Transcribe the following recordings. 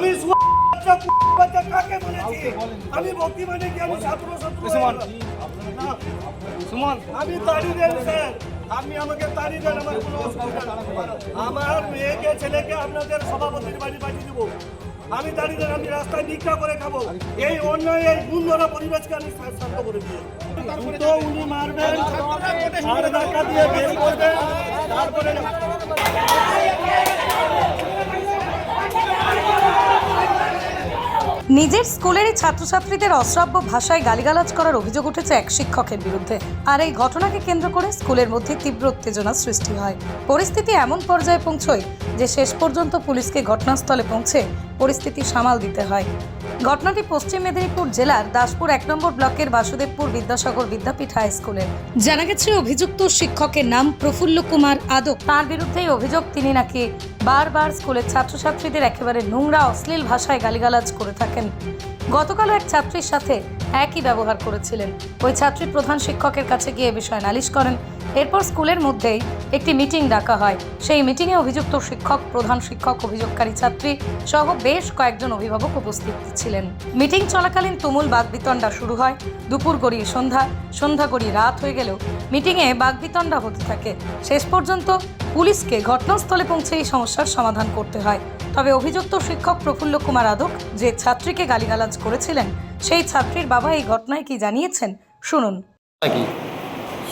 আমি বাচ্চা কাকে বলেছি? আমি বর্তমানে কি? আমি ছাত্র ছাত্র। না, সুমন। আমি তাড়ি দেন স্যার। আপনি আমাকে তাড়ি দেন আমার কোনো অসুবিধা আমার মেয়েকে ছেলেকে আপনাদের সভাপতির বাড়ি পাঠিয়ে দেবো। আমি দেন আমি রাস্তায় ভিক্ষা করে খাব। এই অন্যায় এই গুণধরা পরিবেশকে আমি শান্ত করে দিয়ে তো উনি মারবেন আর ধাক্কা দিয়ে বের করবেন। তারপরে নিজের স্কুলেরই ছাত্রছাত্রীদের অশ্রাব্য ভাষায় গালিগালাজ করার অভিযোগ উঠেছে এক শিক্ষকের বিরুদ্ধে। আর এই ঘটনাকে কেন্দ্র করে স্কুলের মধ্যে তীব্র উত্তেজনা সৃষ্টি হয়। পরিস্থিতি এমন পর্যায়ে পৌঁছয় যে শেষ পর্যন্ত পুলিশকে ঘটনাস্থলে পৌঁছে পরিস্থিতি সামাল দিতে হয়। ঘটনাটি পশ্চিম মেদিনীপুর জেলার দাসপুর এক নম্বর ব্লকের বাসুদেবপুর বিদ্যাসাগর বিদ্যাপীঠ হাই স্কুলের। জানা গেছে, অভিযুক্ত শিক্ষকের নাম প্রফুল্ল কুমার আদক। তার বিরুদ্ধেই অভিযোগ তিনি নাকি বারবার স্কুলের ছাত্রছাত্রীদের একেবারে নোংরা, অশ্লীল ভাষায় গালিগালাজ করে থাকেন। গতকালও এক ছাত্রীর সাথে একই ব্যবহার করেছিলেন। ওই ছাত্রী প্রধান শিক্ষকের কাছে গিয়ে বিষয়ে নালিশ করেন। এরপর স্কুলের মধ্যেই একটি মিটিং ডাকা হয়। সেই মিটিংয়ে অভিযুক্ত শিক্ষক প্রধান শিক্ষক অভিযোগকারী ছাত্রী সহ বেশ কয়েকজন অভিভাবক উপস্থিত ছিলেন। মিটিং চলাকালীন তুমুল বাগবিতণ্ডা শুরু হয়। দুপুর গড়িয়ে সন্ধ্যা সন্ধ্যা গড়িয়ে রাত হয়ে গেলেও মিটিংয়ে বাগবিতণ্ডা হতে থাকে। শেষ পর্যন্ত পুলিশকে ঘটনাস্থলে পৌঁছে এই সমস্যার সমাধান করতে হয়। তবে অভিযুক্ত শিক্ষক প্রফুল্ল কুমার আদক যে ছাত্রীকে গালিগালাজ করেছিলেন সেই ছাত্রীর বাবা এই ঘটনায় কি জানিয়েছেন শুনুন।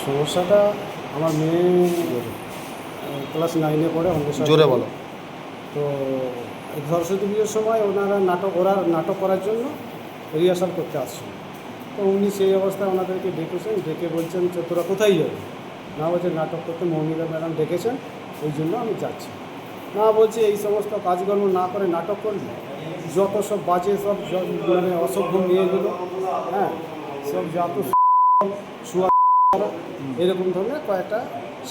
সমস্যাটা আমার মেয়ে ক্লাস নাইনে পড়ে জোরে বলো। তো সরস্বতী পুজোর সময় ওনারা নাটক ওরা নাটক করার জন্য রিহার্সাল করতে আসছিল তো উনি সেই অবস্থায় ওনাদেরকে ডেকেছেন ডেকে বলছেন যে তোরা কোথায় যাবে? না বলছে নাটক করতে মৌমিতা ম্যাডাম ডেকেছেন ওই জন্য আমি যাচ্ছি। না বলছি এই সমস্ত কাজকর্ম না করে নাটক করলে যত সব বাজে সব মানে অসভ্য নিয়ে মেয়েগুলো হ্যাঁ সব যত শুয়া এরকম ধরনের কয়েকটা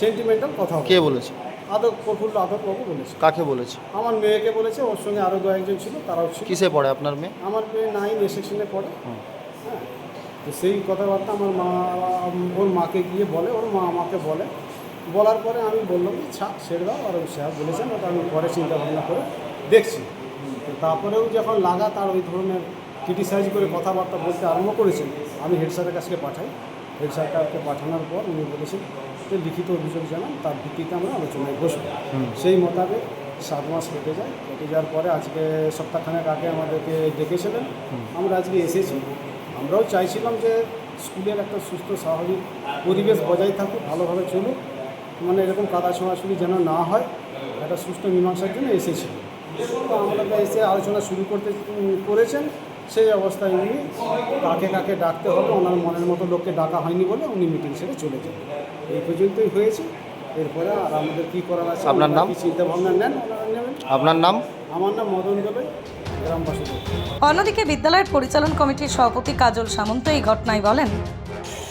সেন্টিমেন্টাল কথা কে বলেছে? আদক প্রফুল্ল আদক বাবু বলেছে। কাকে বলেছে? আমার মেয়েকে বলেছে ওর সঙ্গে আরও দু একজন ছিল তারাও ছিল। কিসে পড়ে আপনার মেয়ে? আমার মেয়ে নাইন এ সেকশনে পড়ে। হ্যাঁ। তো সেই কথাবার্তা আমার মা ওর মাকে গিয়ে বলে ওর মা আমাকে বলে। বলার পরে আমি বললাম যে ছাড় ছেড়ে দাও। আর ওই স্যার বলেছেন ওটা আমি পরে চিন্তা ভাবনা করে দেখছি। তারপরেও যখন লাগাতার ওই ধরনের ক্রিটিসাইজ করে কথাবার্তা বলতে আরম্ভ করেছেন আমি হেড স্যারের কাছে পাঠাই। হেড স্যারকে পাঠানোর পর উনি বলেছেন যে লিখিত অভিযোগ জানান তার ভিত্তিতে আমরা আলোচনায় বসবো। সেই মোতাবেক সাত মাস কেটে যায়। কেটে যাওয়ার পরে আজকে সপ্তাহখানেক আগে আমাদেরকে ডেকেছিলেন। আমরা আজকে এসেছি। আমরাও চাইছিলাম যে স্কুলের একটা সুস্থ স্বাভাবিক পরিবেশ বজায় থাকুক ভালোভাবে চলুক। মানে এরকম কাদা ছোঁয়াছুড়ি যেন না হয় একটা সুস্থ মীমাংসার জন্য এসেছিল তো আমরা এসে আলোচনা শুরু করতে করেছেন। সেই অবস্থায় উনি কাকে কাকে ডাকতে হবে ওনার মনের মতো লোককে ডাকা হয়নি বলে উনি মিটিং সেরে চলে যান। এই পর্যন্তই হয়েছে। এরপরে আর আমাদের কী করার আছে আপনার নাম? চিন্তা ভাবনা নেন নেবেন। আপনার নাম? আমার নাম মদন দেবে গ্রামবাসী অন্যদিকে বিদ্যালয়ের পরিচালন কমিটির সভাপতি কাজল সামন্ত এই ঘটনায় বলেন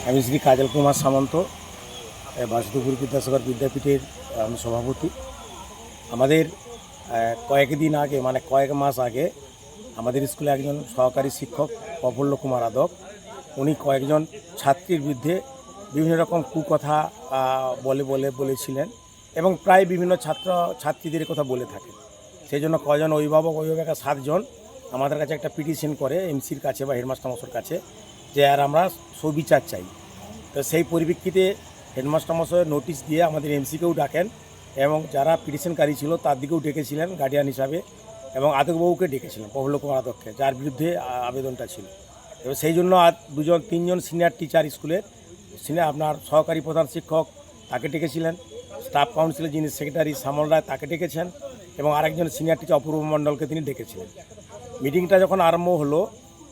আমি শ্রী কাজল কুমার সামন্ত এ, বাসুদেবপুর বিদ্যাসাগর বিদ্যাপীঠের আমি সভাপতি। আমাদের কয়েকদিন আগে মানে কয়েক মাস আগে আমাদের স্কুলে একজন সহকারী শিক্ষক, প্রফুল্ল কুমার আদক। উনি কয়েকজন ছাত্রীর বিরুদ্ধে বিভিন্ন রকম কুকথা বলে বলে, বলেছিলেন এবং প্রায় বিভিন্ন ছাত্র, ছাত্রীদের কথা বলে থাকেন। সেই জন্য কয়জন অভিভাবক, অভিভাবিকা সাতজন আমাদের কাছে একটা পিটিশন করে এমসির কাছে বা হেডমাস্টার মশার কাছে যে, আর আমরা সুবিচার চাই। তো সেই পরিপ্রেক্ষিতে হেডমাস্টার মশাই নোটিশ দিয়ে আমাদের এমসিকেও ডাকেন এবং যারা পিটিশনকারী ছিল তার দিকেও ডেকেছিলেন গার্ডিয়ান হিসাবে। এবং আদকবাবুকে ডেকেছিলেন প্রফুল্ল কুমার আদককে, যার বিরুদ্ধে আবেদনটা ছিল। এবার সেই জন্য দুজন, তিনজন সিনিয়র টিচার স্কুলের সিনিয়র আপনার সহকারী প্রধান শিক্ষক তাকে ডেকেছিলেন স্টাফ কাউন্সিলের যিনি সেক্রেটারি শ্যামল রায় তাকে ডেকেছেন এবং আরেকজন সিনিয়র টিচার অপূর্ব মণ্ডলকে তিনি ডেকেছিলেন। মিটিংটা যখন আরম্ভ হলো,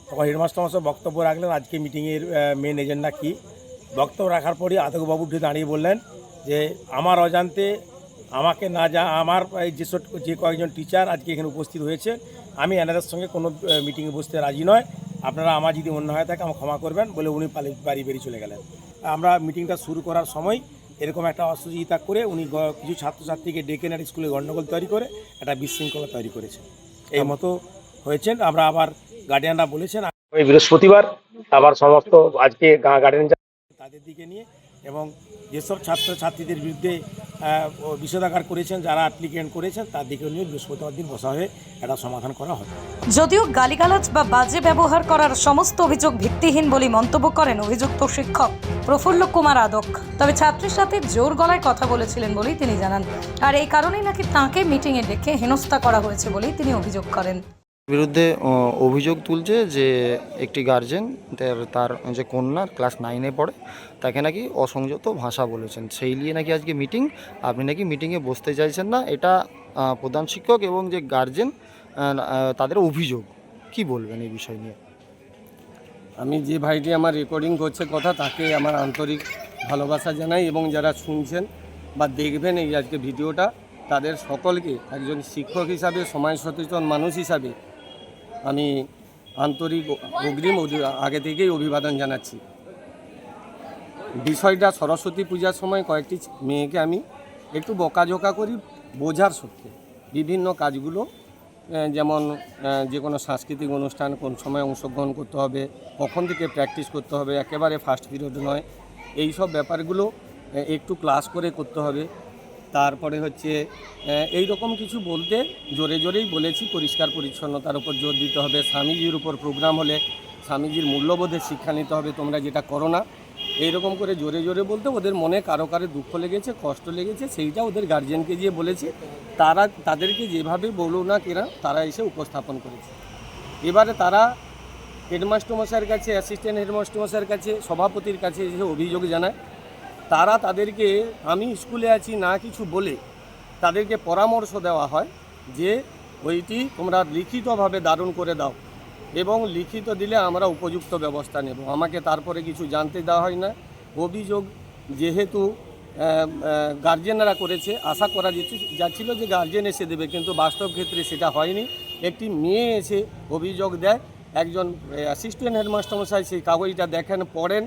তখন হেডমাস্টার মশাই বক্তব্য রাখলেন, আজকে মিটিংয়ের মেন এজেন্ডা কী? বক্তব্য রাখার পরই আদকবাবু উঠে দাঁড়িয়ে বললেন যে, আমার অজান্তে আমাকে না যা আমার এই যেসব যে কয়েকজন টিচার আজকে এখানে উপস্থিত হয়েছে আমি এনাদের সঙ্গে কোনো মিটিংয়ে বসতে রাজি নয়। আপনারা আমার যদি অন্য হয়ে থাকে আমাকে ক্ষমা করবেন বলে উনি পালি বাড়ি বেরিয়ে চলে গেলেন। আমরা মিটিংটা শুরু করার সময় এরকম একটা অসুবিধা করে উনি কিছু ছাত্রছাত্রীকে ডেকে নেন স্কুলে গণ্ডগোল তৈরি করে একটা বিশৃঙ্খলা তৈরি করেছেন এই মতো হয়েছেন। আমরা আবার গার্ডিয়ানরা বলেছেন ওই বৃহস্পতিবার আবার সমস্ত আজকে গার্ডেন তাদের দিকে নিয়ে এবং যেসব ছাত্র ছাত্রীদের বিরুদ্ধে বিষেধাগার করেছেন, যারা অ্যাপ্লিকেন্ট করেছেন, তার দিকে নিয়ে বৃহস্পতিবার দিন বসা হয়ে এটা সমাধান করা হবে। যদিও গালিগালাজ বা বাজে ব্যবহার করার সমস্ত অভিযোগ ভিত্তিহীন বলে মন্তব্য করেন অভিযুক্ত শিক্ষক প্রফুল্ল কুমার আদক। তবে ছাত্রীর সাথে জোর গলায় কথা বলেছিলেন বলেই তিনি জানান। আর এই কারণেই নাকি তাঁকে মিটিংয়ে ডেকে হেনস্থা করা হয়েছে বলেই তিনি অভিযোগ করেন। বিরুদ্ধে অভিযোগ তুলছে যে একটি গার্জেন তার যে কন্যা ক্লাস নাইনে পড়ে, তাকে নাকি অসংযত ভাষা বলেছেন। সেই নিয়ে নাকি আজকে মিটিং, আপনি নাকি মিটিংয়ে বসতে চাইছেন না, এটা প্রধান শিক্ষক এবং যে গার্জেন তাদের অভিযোগ। কি বলবেন এই বিষয় নিয়ে? আমি যে ভাইটি আমার রেকর্ডিং করছে কথা, তাকে আমার আন্তরিক ভালোবাসা জানাই এবং যারা শুনছেন বা দেখবেন এই আজকে ভিডিওটা, তাদের সকলকে একজন শিক্ষক হিসাবে সমাজ সচেতন মানুষ হিসাবে আমি আন্তরিক অগ্রিম আগে থেকেই অভিবাদন জানাচ্ছি। বিষয়টা সরস্বতী পূজার সময় কয়েকটি মেয়েকে আমি একটু বকাঝোকা করি, বোঝার সত্যি। বিভিন্ন কাজগুলো যেমন যে কোনো সাংস্কৃতিক অনুষ্ঠান কোন সময় অংশগ্রহণ করতে হবে, কখন থেকে প্র্যাকটিস করতে হবে, একেবারে ফার্স্ট পিরিয়ড নয়। এই সব ব্যাপারগুলো একটু ক্লাস করে করতে হবে। তারপরে হচ্ছে এই রকম কিছু বলতে জোরে জোরেই বলেছি, পরিষ্কার পরিচ্ছন্নতার উপর জোর দিতে হবে। স্বামীজির উপর প্রোগ্রাম হলে স্বামীজির মূল্যবোধের শিক্ষা নিতে হবে, তোমরা যেটা করো না। এইরকম করে জোরে জোরে বলতে ওদের মনে কারও কারও দুঃখ লেগেছে, কষ্ট লেগেছে, সেইটা ওদের গার্জেনকে গিয়ে বলেছে। তারা, তাদেরকে যেভাবে বলো না কেনা, তারা এসে উপস্থাপন করেছে। এবারে তারা হেডমাস্টার মশাইয়ের কাছে অ্যাসিস্ট্যান্ট হেডমাস্টার মশাইয়ের কাছে, সভাপতির কাছে এসে অভিযোগ জানায়। তারা তাদেরকে, আমি স্কুলে আছি, না কিছু বলে তাদেরকে পরামর্শ দেওয়া হয় যে ওইটি তোমরা লিখিতভাবে দারুণ করে দাও এবং লিখিত দিলে আমরা উপযুক্ত ব্যবস্থা নেব। আমাকে তারপরে কিছু জানতে দেওয়া হয় না। অভিযোগ যেহেতু গার্জেনরা করেছে, আশা করা যাচ্ছিল যে গার্জেন এসে দেবে, কিন্তু বাস্তব ক্ষেত্রে সেটা হয়নি। একটি মেয়ে এসে অভিযোগ দেয়, একজন অ্যাসিস্ট্যান্ট হেডমাস্টার মশাই সেই কাগজটা দেখেন, পড়েন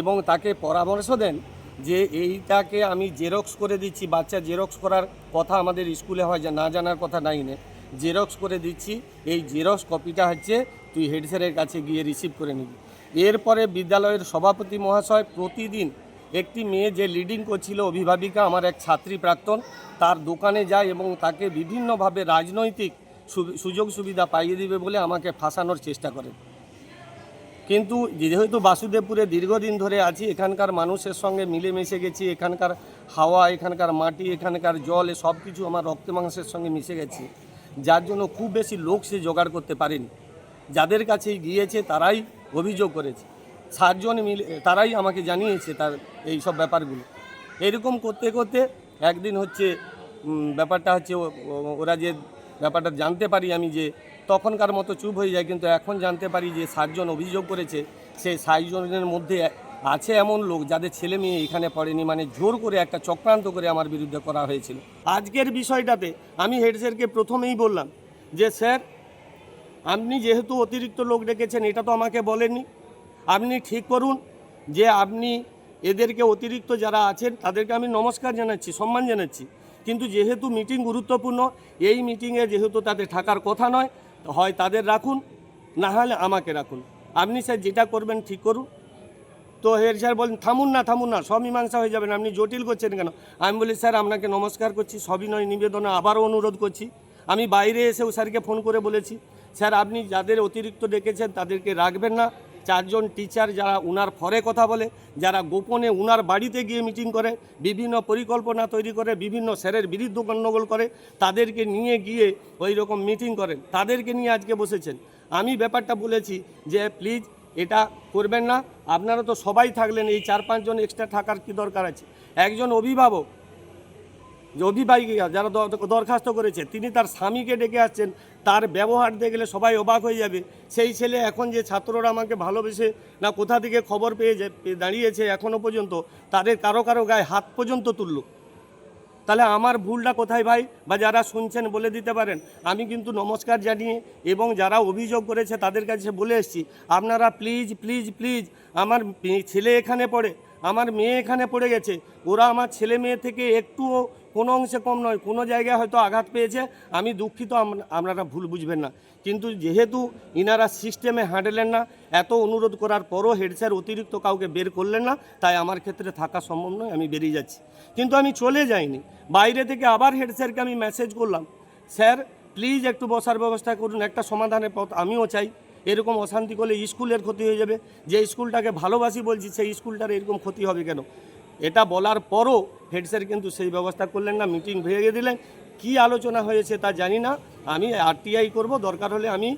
এবং তাকে পরামর্শ দেন যে এইটাকে আমি জেরক্স করে দিচ্ছি, বাচ্চা জেরক্স করার কথা আমাদের স্কুলে হয় না জানার কথা নাইনে জেরক্স করে দিচ্ছি, এই জেরক্স কপিটা হচ্ছে তুই হেড স্যারের কাছে গিয়ে রিসিভ করে নিবি। এরপরে বিদ্যালয়ের সভাপতি মহাশয় প্রতিদিন একটি মেয়ে যে লিডিং করছিল, অভিভাবিকা, আমার এক ছাত্রী প্রাক্তন, তার দোকানে যায় এবং তাকে বিভিন্নভাবে রাজনৈতিক সুযোগ সুবিধা পাইয়ে দিবে বলে আমাকে ফাঁসানোর চেষ্টা করেন কিন্তু যেহেতু বাসুদেবপুরে দীর্ঘদিন ধরে আছি, এখানকার মানুষের সঙ্গে মিলেমিশে গেছি, এখানকার হাওয়া, এখানকার মাটি, এখানকার জল, এ সব কিছু আমার রক্ত মাংসের সঙ্গে মিশে গেছে। যার জন্য খুব বেশি লোক সে জোগাড় করতে পারেনি। যাদের কাছে গিয়েছে, তারাই অভিযোগ করেছে। সাতজন মিলে, তারাই আমাকে জানিয়েছে তার এই সব ব্যাপারগুলো। এরকম করতে করতে একদিন হচ্ছে ব্যাপারটা হচ্ছে ওরা যে ব্যাপারটা জানতে পারি আমি যে তখনকার মতো চুপ হয়ে যায়। কিন্তু এখন জানতে পারি যে সাতজন অভিযোগ করেছে, সেই সাতজনের মধ্যে আছে এমন লোক যাদের ছেলে মেয়ে এখানে পড়েনি। মানে জোর করে একটা চক্রান্ত করে আমার বিরুদ্ধে করা হয়েছিল। আজকের বিষয়টাতে আমি হেড স্যারকে প্রথমেই বললাম যে, স্যার, আপনি যেহেতু অতিরিক্ত লোক ডেকেছেন, এটা তো আমাকে বলেননি। আপনি ঠিক করুন যে, আপনি এদেরকে অতিরিক্ত যারা আছেন, তাদেরকে আমি নমস্কার জানাচ্ছি, সম্মান জানাচ্ছি। কিন্তু যেহেতু মিটিং গুরুত্বপূর্ণ, এই মিটিংয়ে যেহেতু তাদের থাকার কথা নয় হয় তাদের রাখুন, না হলে আমাকে রাখুন। আপনি স্যার যেটা করবেন ঠিক করুন। তো হেড স্যার বলেন, থামুন না থামুন না, সব মীমাংসা হয়ে যাবেন। আপনি জটিল করছেন কেন? আমি বলি, স্যার, আপনাকে নমস্কার করছি সবিনয় নিবেদনে আবারও অনুরোধ করছি। আমি বাইরে এসেও স্যারকে ফোন করে বলেছি, স্যার, আপনি যাদের অতিরিক্ত ডেকেছেন তাদেরকে রাখবেন না। চারজন টিচার যারা উনার ফরে কথা বলে, যারা গোপনে উনার বাড়িতে গিয়ে মিটিং করে, বিভিন্ন পরিকল্পনা তৈরি করে, বিভিন্ন স্যারের বিরুদ্ধ গণ্ডগোল করে, তাদেরকে নিয়ে গিয়ে ওই রকম মিটিং করেন। তাদেরকে নিয়ে আজকে বসেছেন। আমি ব্যাপারটা বলেছি যে প্লিজ এটা করবেন না। আপনারা তো সবাই থাকলেন, এই চার পাঁচজন এক্সট্রা থাকার কি দরকার আছে? একজন অভিভাবক যে অভিভাবিকা যারা দরখাস্ত করেছে, তিনি তার স্বামীকে ডেকে আসছেন, তার ব্যবহার দেখলে সবাই অবাক হয়ে যাবে। সেই ছেলে এখন যে ছাত্ররা আমাকে ভালোবেসে না কোথা থেকে খবর পেয়ে দাঁড়িয়েছে এখনও পর্যন্ত, তাদের কারও কারও গায়ে হাত পর্যন্ত তুলল। তাহলে আমার ভুলটা কোথায় ভাই? বা যারা শুনছেন বলে দিতে পারেন। আমি কিন্তু নমস্কার জানিয়ে এবং যারা অভিযোগ করেছে তাদের কাছে বলে এসেছি, আপনারা প্লিজ প্লিজ প্লিজ আমার ছেলে এখানে পড়ে আমার মেয়ে এখানে পড়ে গেছে। ওরা আমার ছেলে মেয়ে থেকে একটুও কোনো অংশে কম নয়, কোনো জায়গায় হয়তো আঘাত পেয়েছে। আমি দুঃখিত আপনারা ভুল বুঝবেন না। কিন্তু যেহেতু ইনারা সিস্টেমে হাঁটলেন না, এত অনুরোধ করার পরও হেড স্যার অতিরিক্ত কাউকে বের করলেন না, তাই আমার ক্ষেত্রে থাকা সম্ভব নয়, আমি বেরিয়ে যাচ্ছি। কিন্তু আমি চলে যাইনি। বাইরে থেকে আবার হেড স্যারকে আমি মেসেজ করলাম। স্যার প্লিজ একটু বসার ব্যবস্থা করুন, একটা সমাধানের পথ আমিও চাই। এরকম অশান্তি করলে স্কুলের ক্ষতি হয়ে যাবে। যে স্কুলটাকে ভালোবাসি বলছি সেই স্কুলটার এরকম ক্ষতি হবে কেন? এটা বলার পরও হেড স্যার কিন্তু সেই ব্যবস্থা করলেন না মিটিং ভেঙে দিলেন। কি আলোচনা হয়েছে তা জানি না। আমি আরটিআই করব দরকার হলে আমি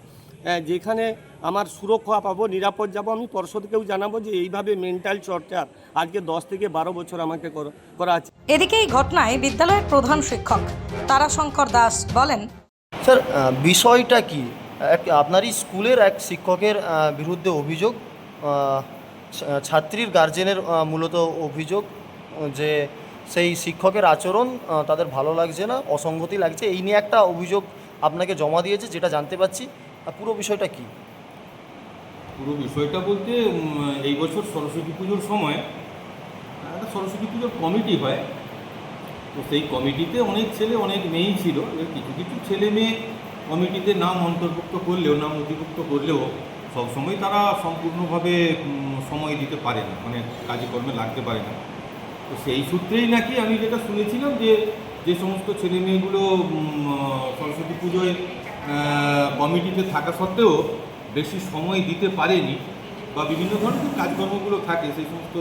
যেখানে আমার সুরক্ষা পাবো নিরাপদ যাব আমি পর্ষদকেও জানাব যে এইভাবে মেন্টাল চর্চার আজকে দশ থেকে বারো বছর আমাকে কর- করা আছে। এদিকে এই ঘটনায় বিদ্যালয়ের প্রধান শিক্ষক তারাশঙ্কর দাস বলেন স্যার বিষয়টা কি? এক, আপনারই স্কুলের এক শিক্ষকের বিরুদ্ধে অভিযোগ ছাত্রীর গার্জেনের মূলত অভিযোগ যে সেই শিক্ষকের আচরণ তাদের ভালো লাগছে না, অসঙ্গতি লাগছে। এই নিয়ে একটা অভিযোগ আপনাকে জমা দিয়েছে, যেটা জানতে আর পুরো বিষয়টা কি? পুরো বিষয়টা বলতে এই বছর সরস্বতী পুজোর সময়, একটা সরস্বতী পুজোর কমিটি হয়। তো সেই কমিটিতে অনেক ছেলে, অনেক মেয়েই ছিল কিছু কিছু ছেলে মেয়ে কমিটিতে নাম অন্তর্ভুক্ত করলেও, নাম নথিভুক্ত করলেও সবসময় তারা সম্পূর্ণভাবে সময় দিতে পারে না মানে কাজকর্মে লাগতে পারে না। তো সেই সূত্রেই নাকি আমি যেটা শুনেছিলাম যে যে সমস্ত ছেলে মেয়েগুলো সরস্বতী পুজোয় কমিটিতে থাকা সত্ত্বেও বেশি সময় দিতে পারেনি বা বিভিন্ন ধরনের কাজকর্মগুলো থাকে, সেই সমস্ত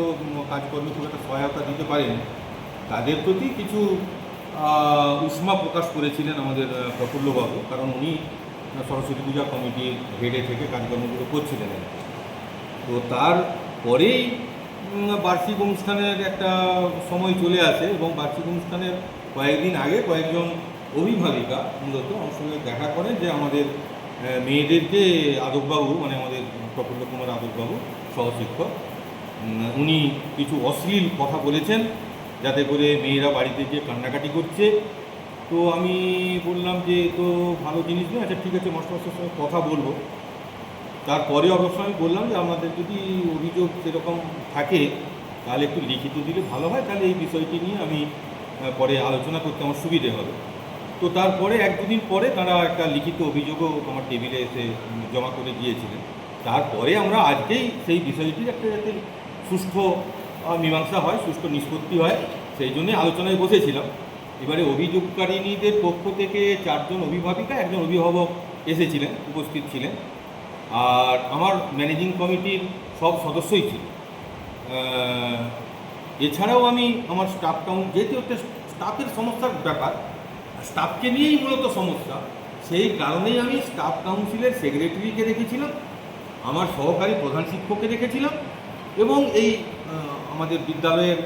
কাজকর্মে খুব একটা সহায়তা দিতে পারেনি। তাদের প্রতি কিছু উষ্মা প্রকাশ করেছিলেন আমাদের প্রফুল্লবাবু কারণ উনি সরস্বতী পূজা কমিটির হেডে থেকে কাজকর্মগুলো করছিলেন। তো তারপরেই উম, বার্ষিক অনুষ্ঠানের একটা সময় চলে আসে এবং বার্ষিক অনুষ্ঠানের কয়েকদিন আগে কয়েকজন অভিভাবিকা মূলত আমার সঙ্গে দেখা করেন যে আমাদের মেয়েদেরকে আদববাবু মানে আমাদের প্রফুল্ল কুমার আদববাবু সহশিক্ষক উনি কিছু অশ্লীল কথা বলেছেন। যাতে করে মেয়েরা বাড়িতে গিয়ে কান্নাকাটি করছে। তো আমি বললাম যে, তো ভালো জিনিস নয়? আচ্ছা ঠিক আছে মাস্টারমাস্টার সঙ্গে কথা বলব। তারপরে অবশ্য আমি বললাম যে, আমাদের যদি অভিযোগ সেরকম থাকে, তাহলে একটু লিখিত দিলে ভালো হয়। তাহলে এই বিষয়টি নিয়ে আমি পরে আলোচনা করতে আমার সুবিধে হবে। তো তারপরে এক দুদিন পরে তারা একটা লিখিত অভিযোগও আমার টেবিলে এসে জমা করে গিয়েছিলেন তারপরে আমরা আজকেই সেই বিষয়টির একটা যাতে সুষ্ঠু মীমাংসা হয়, সুষ্ঠু নিষ্পত্তি হয়, সেই জন্যে আলোচনায় বসেছিলাম। এবারে অভিযোগকারিনীদের পক্ষ থেকে চারজন অভিভাবিকা, একজন অভিভাবক এসেছিলেন, উপস্থিত ছিলেন। আর আমার ম্যানেজিং কমিটির সব সদস্যই ছিল এছাড়াও আমি আমার স্টাফ কাউন্ট যেহেতু একটা স্টাফের সমস্যার ব্যাপার স্টাফকে নিয়েই মূলত সমস্যা, সেই কারণেই আমি স্টাফ কাউন্সিলের সেক্রেটারিকে রেখেছিলাম আমার সহকারী প্রধান শিক্ষককে রেখেছিলাম এবং এই আমাদের বিদ্যালয়ের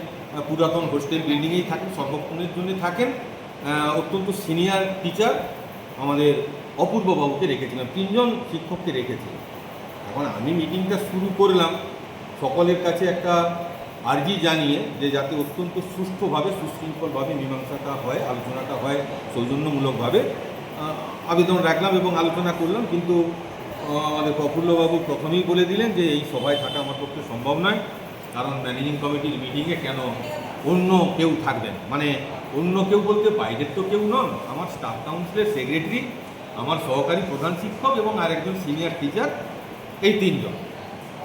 পুরাতন হোস্টেল বিল্ডিংয়েই থাকেন, সর্বক্ষণের জন্য থাকেন। অত্যন্ত সিনিয়র টিচার আমাদের অপূর্ব বাবুকে রেখেছিলাম, তিনজন শিক্ষককে রেখেছিলাম। এখন আমি মিটিংটা শুরু করলাম, সকলের কাছে একটা আর্জি জানিয়ে যে যাতে অত্যন্ত সুষ্ঠুভাবে, সুশৃঙ্খলভাবে মীমাংসাটা হয়, আলোচনাটা হয়, সৌজন্যমূলকভাবে আবেদন রাখলাম এবং আলোচনা করলাম। কিন্তু আমাদের প্রফুল্লবাবু প্রথমেই বলে দিলেন যে এই সভায় থাকা আমার পক্ষে সম্ভব নয়। কারণ ম্যানেজিং কমিটির মিটিংয়ে কেন অন্য কেউ থাকবেন? মানে অন্য কেউ বলতে বাইরের তো কেউ নন। আমার স্টাফ কাউন্সিলের সেক্রেটারি আমার সহকারী প্রধান শিক্ষক এবং আরেকজন সিনিয়র টিচার এই তিনজন।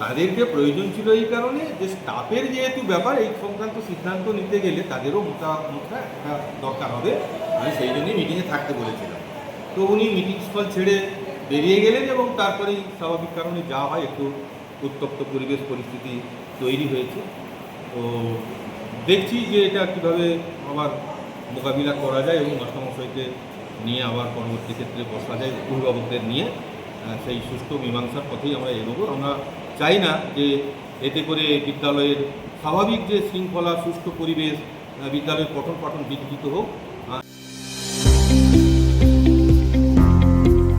তাদেরকে প্রয়োজন ছিল এই কারণে যে স্টাফের যেহেতু ব্যাপার, এই সংক্রান্ত সিদ্ধান্ত নিতে গেলে তাদেরও মোটা মোটা একটা দরকার হবে। আমি সেই জন্যই মিটিংয়ে থাকতে বলেছিলাম। তো উনি মিটিং স্থল ছেড়ে বেরিয়ে গেলেন এবং তারপরেই স্বাভাবিক কারণে যা হয় একটু উত্তপ্ত পরিবেশ পরিস্থিতি তৈরি হয়েছে। তো দেখছি যে এটা কীভাবে আবার মোকাবিলা করা যায় এবং মাস্টারমশাইকে নিয়ে আবার পরবর্তী ক্ষেত্রে বসা যায় অভিভাবকদের নিয়ে। সেই সুষ্ঠু মীমাংসার পথেই আমরা এগোবো। আমরা চাই না যে এতে করে বিদ্যালয়ের স্বাভাবিক যে শৃঙ্খলা, সুষ্ঠু পরিবেশ বিদ্যালয়ের পঠন পাঠন বিঘ্নিত হোক।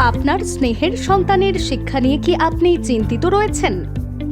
আপনার স্নেহের সন্তানের শিক্ষা নিয়ে কি আপনি চিন্তিত রয়েছেন?